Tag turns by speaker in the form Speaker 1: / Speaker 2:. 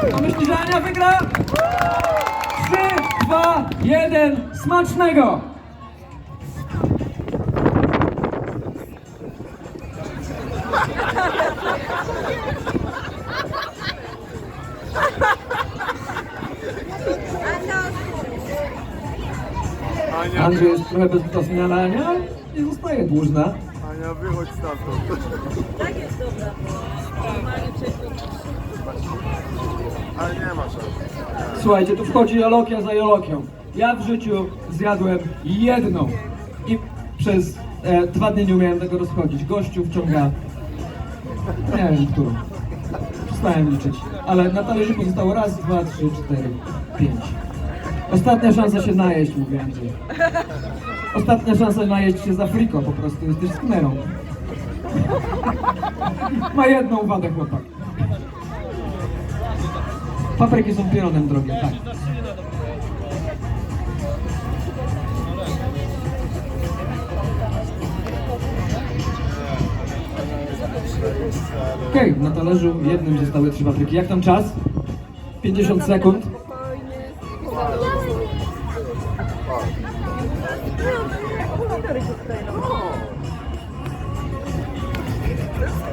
Speaker 1: A myśli, że Ania wygra? 3, 2, 1, smacznego!
Speaker 2: Ania,
Speaker 1: Andrzej jest trochę bezlitosny, ale Ania nie zostaje dłużna.
Speaker 2: Ania, wychodź stamtąd.
Speaker 3: Tak jest dobra.
Speaker 2: Ale nie ma.
Speaker 1: Słuchajcie, tu wchodzi jolokia za jolokią. Ja w życiu zjadłem jedną i przez e, dwa dni nie umiałem tego rozchodzić. Gościu wciąga, nie wiem którą. Przestałem liczyć, ale na talerzu pozostało raz, dwa, trzy, cztery, pięć. Ostatnia szansa się najeść, mówi Andrzej. Ostatnia szansa najeść się za friko, po prostu jesteś sknerą. Ma jedną wadę chłopak. Papryki są pionem drogie, tak. Okej, na talerzu jednym zostały trzy papryki. Jak tam czas? 50 sekund.